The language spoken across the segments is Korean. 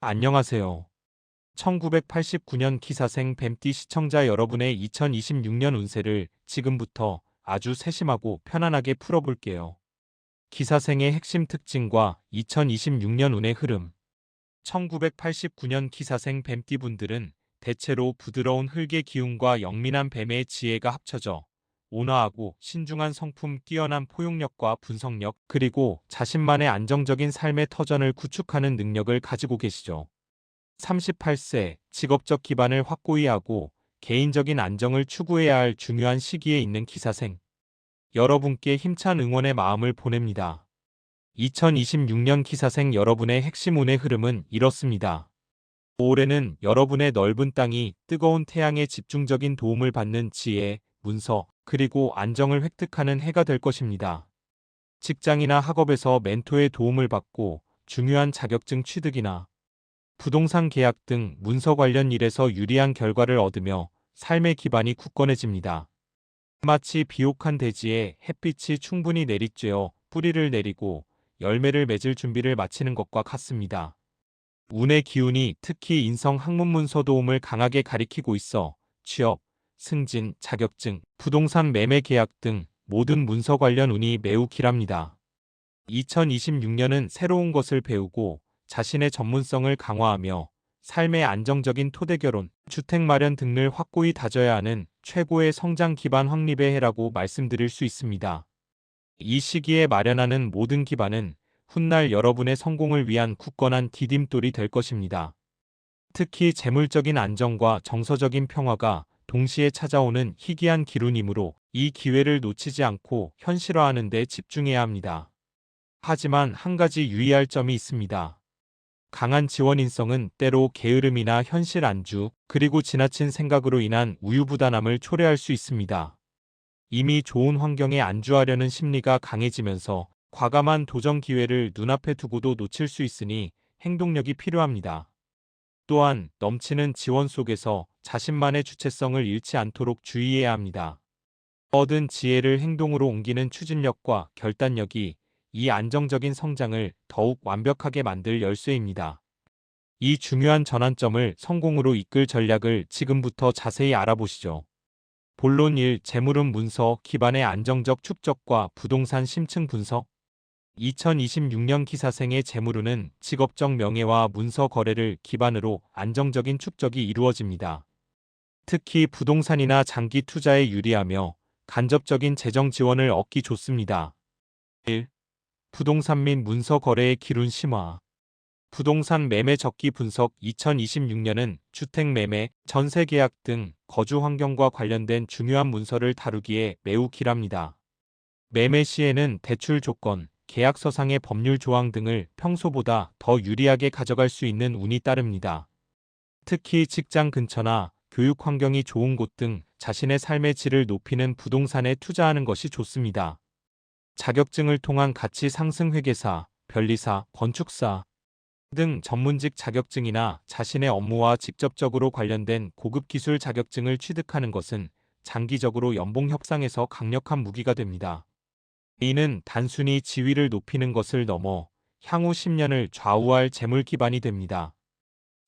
안녕하세요. 1989년 기사생 뱀띠 시청자 여러분의 2026년 운세를 지금부터 아주 세심하고 편안하게 풀어볼게요. 기사생의 핵심 특징과 2026년 운의 흐름 1989년 기사생 뱀띠분들은 대체로 부드러운 흙의 기운과 영민한 뱀의 지혜가 합쳐져 온화하고 신중한 성품, 뛰어난 포용력과 분석력, 그리고 자신만의 안정적인 삶의 터전을 구축하는 능력을 가지고 계시죠. 38세, 직업적 기반을 확고히 하고 개인적인 안정을 추구해야 할 중요한 시기에 있는 기사생. 여러분께 힘찬 응원의 마음을 보냅니다. 2026년 기사생 여러분의 핵심 운의 흐름은 이렇습니다. 올해는 여러분의 넓은 땅이 뜨거운 태양의 집중적인 도움을 받는 지혜, 문서, 그리고 안정을 획득하는 해가 될 것입니다. 직장이나 학업에서 멘토의 도움을 받고 중요한 자격증 취득이나 부동산 계약 등 문서 관련 일에서 유리한 결과를 얻으며 삶의 기반이 굳건해집니다. 마치 비옥한 대지에 햇빛이 충분히 내리쬐어 뿌리를 내리고 열매를 맺을 준비를 마치는 것과 같습니다. 운의 기운이 특히 인성 학문 문서 도움을 강하게 가리키고 있어 취업, 승진, 자격증, 부동산 매매 계약 등 모든 문서 관련 운이 매우 길합니다. 2026년은 새로운 것을 배우고 자신의 전문성을 강화하며 삶의 안정적인 토대 결혼, 주택 마련 등을 확고히 다져야 하는 최고의 성장 기반 확립의 해라고 말씀드릴 수 있습니다. 이 시기에 마련하는 모든 기반은 훗날 여러분의 성공을 위한 굳건한 디딤돌이 될 것입니다. 특히 재물적인 안정과 정서적인 평화가 동시에 찾아오는 희귀한 기운이므로 이 기회를 놓치지 않고 현실화하는 데 집중해야 합니다. 하지만 한 가지 유의할 점이 있습니다. 강한 지원인성은 때로 게으름이나 현실 안주, 그리고 지나친 생각으로 인한 우유부단함을 초래할 수 있습니다. 이미 좋은 환경에 안주하려는 심리가 강해지면서 과감한 도전 기회를 눈앞에 두고도 놓칠 수 있으니 행동력이 필요합니다. 또한 넘치는 지원 속에서 자신만의 주체성을 잃지 않도록 주의해야 합니다. 얻은 지혜를 행동으로 옮기는 추진력과 결단력이 이 안정적인 성장을 더욱 완벽하게 만들 열쇠입니다. 이 중요한 전환점을 성공으로 이끌 전략을 지금부터 자세히 알아보시죠. 본론 1. 재물은 문서 기반의 안정적 축적과 부동산 심층 분석 2026년 기사생의 재물운은 직업적 명예와 문서 거래를 기반으로 안정적인 축적이 이루어집니다. 특히 부동산이나 장기 투자에 유리하며 간접적인 재정 지원을 얻기 좋습니다. 1. 부동산 및 문서 거래의 기룬 심화 부동산 매매 적기 분석 2026년은 주택 매매, 전세 계약 등 거주 환경과 관련된 중요한 문서를 다루기에 매우 길합니다. 매매 시에는 대출 조건, 계약서상의 법률 조항 등을 평소보다 더 유리하게 가져갈 수 있는 운이 따릅니다. 특히 직장 근처나 교육 환경이 좋은 곳 등 자신의 삶의 질을 높이는 부동산에 투자하는 것이 좋습니다. 자격증을 통한 가치 상승 회계사, 변리사, 건축사 등 전문직 자격증이나 자신의 업무와 직접적으로 관련된 고급 기술 자격증을 취득하는 것은 장기적으로 연봉 협상에서 강력한 무기가 됩니다. 이는 단순히 지위를 높이는 것을 넘어 향후 10년을 좌우할 재물 기반이 됩니다.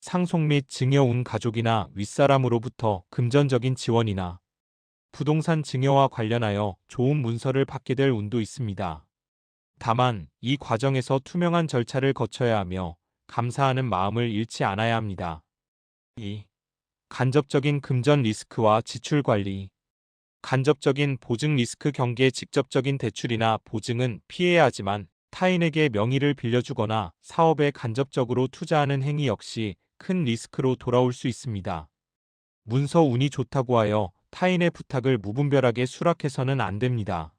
상속 및 증여운 가족이나 윗사람으로부터 금전적인 지원이나 부동산 증여와 관련하여 좋은 문서를 받게 될 운도 있습니다. 다만 이 과정에서 투명한 절차를 거쳐야 하며 감사하는 마음을 잃지 않아야 합니다. 2. 간접적인 금전 리스크와 지출 관리 간접적인 보증 리스크 경계 직접적인 대출이나 보증은 피해야 하지만 타인에게 명의를 빌려주거나 사업에 간접적으로 투자하는 행위 역시 큰 리스크로 돌아올 수 있습니다. 문서 운이 좋다고 하여 타인의 부탁을 무분별하게 수락해서는 안 됩니다.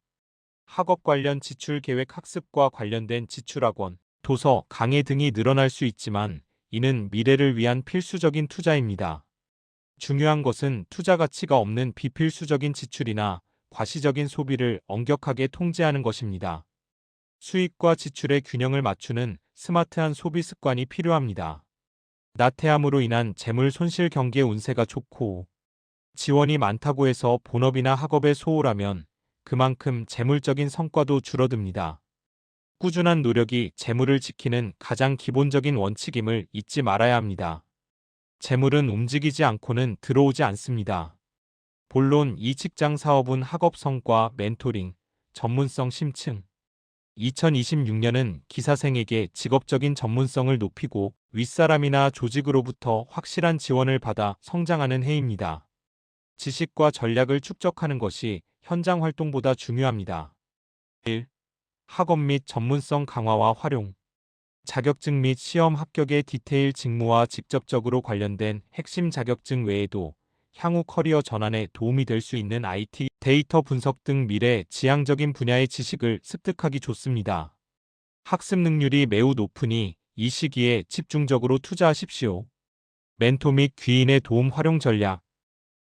학업 관련 지출 계획 학습과 관련된 지출학원, 도서, 강의 등이 늘어날 수 있지만 이는 미래를 위한 필수적인 투자입니다. 중요한 것은 투자 가치가 없는 비필수적인 지출이나 과시적인 소비를 엄격하게 통제하는 것입니다. 수익과 지출의 균형을 맞추는 스마트한 소비 습관이 필요합니다. 나태함으로 인한 재물 손실 경계 운세가 좋고 지원이 많다고 해서 본업이나 학업에 소홀하면 그만큼 재물적인 성과도 줄어듭니다. 꾸준한 노력이 재물을 지키는 가장 기본적인 원칙임을 잊지 말아야 합니다. 재물은 움직이지 않고는 들어오지 않습니다. 본론 이 직장 사업은 학업 성과, 멘토링, 전문성 심층. 2026년은 기사생에게 직업적인 전문성을 높이고 윗사람이나 조직으로부터 확실한 지원을 받아 성장하는 해입니다. 지식과 전략을 축적하는 것이 현장 활동보다 중요합니다. 1. 학업 및 전문성 강화와 활용. 자격증 및 시험 합격의 디테일 직무와 직접적으로 관련된 핵심 자격증 외에도 향후 커리어 전환에 도움이 될 수 있는 IT, 데이터 분석 등 미래 지향적인 분야의 지식을 습득하기 좋습니다. 학습 능률이 매우 높으니 이 시기에 집중적으로 투자하십시오. 멘토 및 귀인의 도움 활용 전략.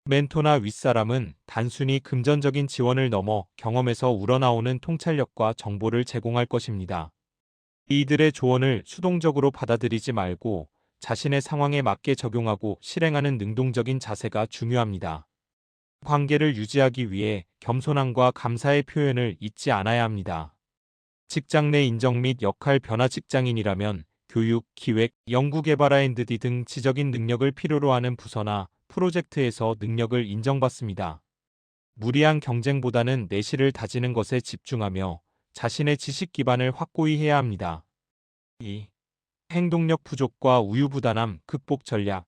멘토나 윗사람은 단순히 금전적인 지원을 넘어 경험에서 우러나오는 통찰력과 정보를 제공할 것입니다. 이들의 조언을 수동적으로 받아들이지 말고 자신의 상황에 맞게 적용하고 실행하는 능동적인 자세가 중요합니다. 관계를 유지하기 위해 겸손함과 감사의 표현을 잊지 않아야 합니다. 직장 내 인정 및 역할 변화 직장인이라면 교육, 기획, 연구개발 R&D 등 지적인 능력을 필요로 하는 부서나 프로젝트에서 능력을 인정받습니다. 무리한 경쟁보다는 내실을 다지는 것에 집중하며 자신의 지식 기반을 확고히 해야 합니다. 2. 행동력 부족과 우유부단함 극복 전략.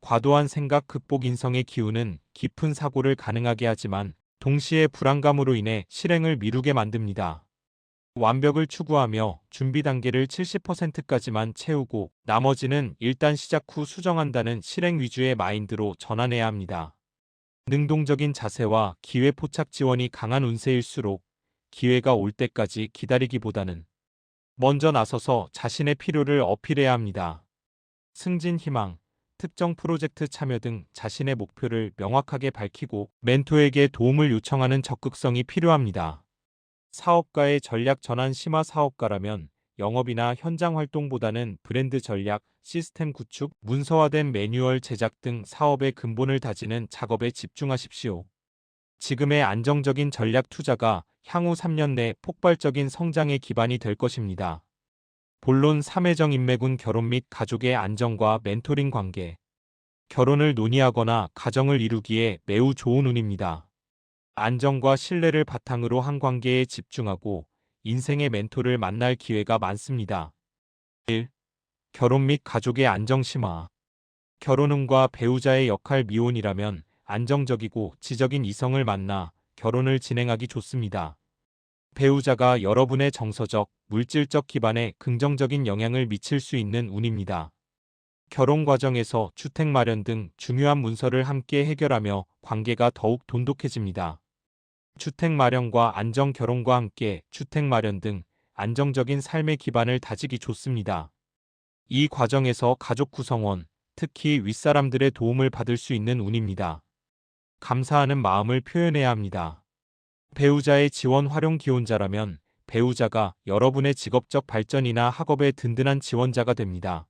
과도한 생각 극복 인성의 기운은 깊은 사고를 가능하게 하지만 동시에 불안감으로 인해 실행을 미루게 만듭니다. 완벽을 추구하며 준비 단계를 70%까지만 채우고 나머지는 일단 시작 후 수정한다는 실행 위주의 마인드로 전환해야 합니다. 능동적인 자세와 기회 포착 지원이 강한 운세일수록 기회가 올 때까지 기다리기보다는 먼저 나서서 자신의 필요를 어필해야 합니다. 승진 희망, 특정 프로젝트 참여 등 자신의 목표를 명확하게 밝히고 멘토에게 도움을 요청하는 적극성이 필요합니다. 사업가의 전략 전환 심화 사업가라면 영업이나 현장 활동보다는 브랜드 전략, 시스템 구축, 문서화된 매뉴얼 제작 등 사업의 근본을 다지는 작업에 집중하십시오. 지금의 안정적인 전략 투자가 향후 3년 내 폭발적인 성장의 기반이 될 것입니다. 본론 3회정 인맥운 결혼 및 가족의 안정과 멘토링 관계. 결혼을 논의하거나 가정을 이루기에 매우 좋은 운입니다. 안정과 신뢰를 바탕으로 한 관계에 집중하고 인생의 멘토를 만날 기회가 많습니다. 1. 결혼 및 가족의 안정 심화. 결혼운과 배우자의 역할 미혼이라면 안정적이고 지적인 이성을 만나 결혼을 진행하기 좋습니다. 배우자가 여러분의 정서적, 물질적 기반에 긍정적인 영향을 미칠 수 있는 운입니다. 결혼 과정에서 주택 마련 등 중요한 문서를 함께 해결하며 관계가 더욱 돈독해집니다. 주택 마련과 안정 결혼과 함께 주택 마련 등 안정적인 삶의 기반을 다지기 좋습니다. 이 과정에서 가족 구성원, 특히 윗사람들의 도움을 받을 수 있는 운입니다. 감사하는 마음을 표현해야 합니다. 배우자의 지원 활용 기혼자라면 배우자가 여러분의 직업적 발전이나 학업의 든든한 지원자가 됩니다.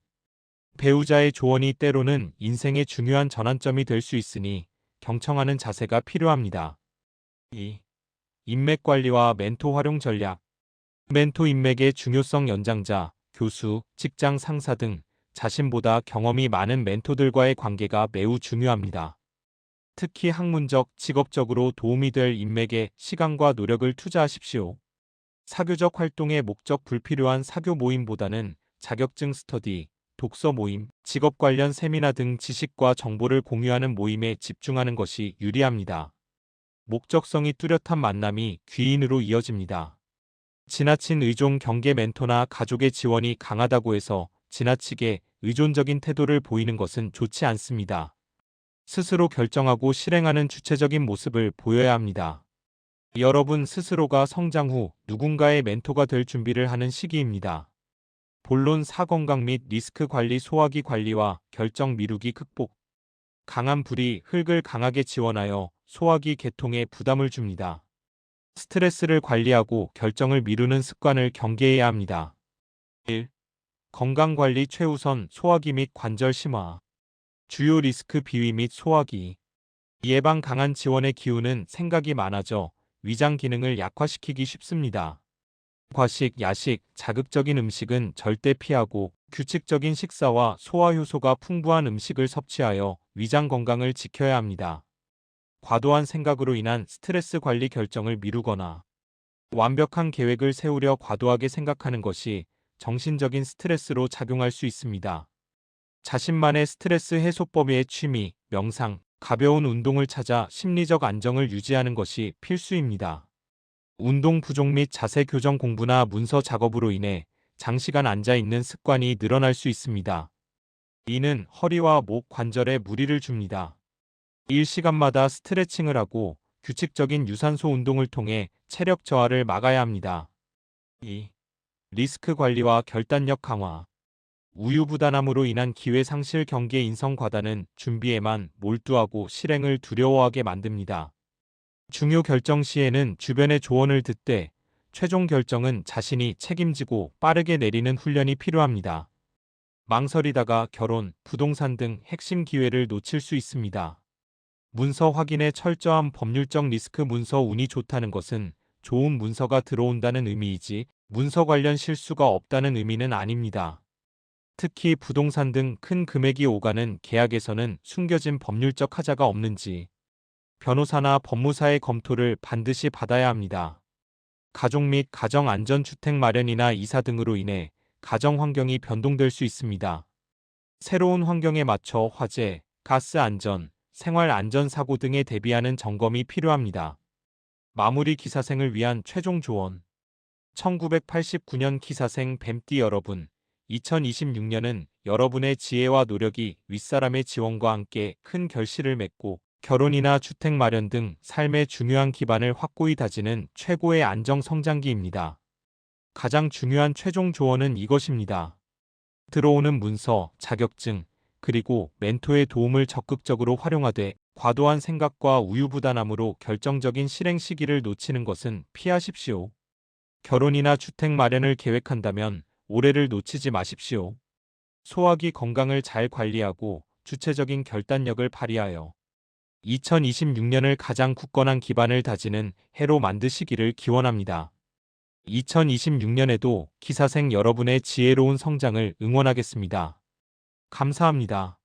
배우자의 조언이 때로는 인생의 중요한 전환점이 될 수 있으니 경청하는 자세가 필요합니다. 2. 인맥 관리와 멘토 활용 전략. 멘토 인맥의 중요성 연장자, 교수, 직장 상사 등 자신보다 경험이 많은 멘토들과의 관계가 매우 중요합니다. 특히 학문적, 직업적으로 도움이 될 인맥에 시간과 노력을 투자하십시오. 사교적 활동의 목적 불필요한 사교 모임보다는 자격증 스터디, 독서 모임, 직업 관련 세미나 등 지식과 정보를 공유하는 모임에 집중하는 것이 유리합니다. 목적성이 뚜렷한 만남이 귀인으로 이어집니다. 지나친 의존 경계 멘토나 가족의 지원이 강하다고 해서 지나치게 의존적인 태도를 보이는 것은 좋지 않습니다. 스스로 결정하고 실행하는 주체적인 모습을 보여야 합니다. 여러분 스스로가 성장 후 누군가의 멘토가 될 준비를 하는 시기입니다. 본론 사건강 및 리스크 관리 소화기 관리와 결정 미루기 극복. 강한 불이 흙을 강하게 지원하여 소화기 개통에 부담을 줍니다. 스트레스를 관리하고 결정을 미루는 습관을 경계해야 합니다. 1. 건강관리 최우선 소화기 및 관절 심화. 주요 리스크 비위 및 소화기. 예방 강한 지원의 기운은 생각이 많아져 위장 기능을 약화시키기 쉽습니다. 과식, 야식, 자극적인 음식은 절대 피하고 규칙적인 식사와 소화 효소가 풍부한 음식을 섭취하여 위장 건강을 지켜야 합니다. 과도한 생각으로 인한 스트레스 관리 결정을 미루거나 완벽한 계획을 세우려 과도하게 생각하는 것이 정신적인 스트레스로 작용할 수 있습니다. 자신만의 스트레스 해소법의 취미, 명상, 가벼운 운동을 찾아 심리적 안정을 유지하는 것이 필수입니다. 운동 부족 및 자세 교정 공부나 문서 작업으로 인해 장시간 앉아 있는 습관이 늘어날 수 있습니다. 이는 허리와 목 관절에 무리를 줍니다. 일시간마다 스트레칭을 하고 규칙적인 유산소 운동을 통해 체력 저하를 막아야 합니다. 2. 리스크 관리와 결단력 강화. 우유부단함으로 인한 기회 상실 경계 인성 과다는 준비에만 몰두하고 실행을 두려워하게 만듭니다. 중요 결정 시에는 주변의 조언을 듣되 최종 결정은 자신이 책임지고 빠르게 내리는 훈련이 필요합니다. 망설이다가 결혼, 부동산 등 핵심 기회를 놓칠 수 있습니다. 문서 확인에 철저한 법률적 리스크 문서 운이 좋다는 것은 좋은 문서가 들어온다는 의미이지 문서 관련 실수가 없다는 의미는 아닙니다. 특히 부동산 등 큰 금액이 오가는 계약에서는 숨겨진 법률적 하자가 없는지 변호사나 법무사의 검토를 반드시 받아야 합니다. 가족 및 가정 안전 주택 마련이나 이사 등으로 인해 가정 환경이 변동될 수 있습니다. 새로운 환경에 맞춰 화재, 가스 안전, 생활 안전 사고 등에 대비하는 점검이 필요합니다. 마무리 기사생을 위한 최종 조언 1989년 기사생 뱀띠 여러분 2026년은 여러분의 지혜와 노력이 윗사람의 지원과 함께 큰 결실을 맺고 결혼이나 주택 마련 등 삶의 중요한 기반을 확고히 다지는 최고의 안정 성장기입니다. 가장 중요한 최종 조언은 이것입니다. 들어오는 문서, 자격증, 그리고 멘토의 도움을 적극적으로 활용하되 과도한 생각과 우유부단함으로 결정적인 실행 시기를 놓치는 것은 피하십시오. 결혼이나 주택 마련을 계획한다면 올해를 놓치지 마십시오. 소화기 건강을 잘 관리하고 주체적인 결단력을 발휘하여 2026년을 가장 굳건한 기반을 다지는 해로 만드시기를 기원합니다. 2026년에도 기사생 여러분의 지혜로운 성장을 응원하겠습니다. 감사합니다.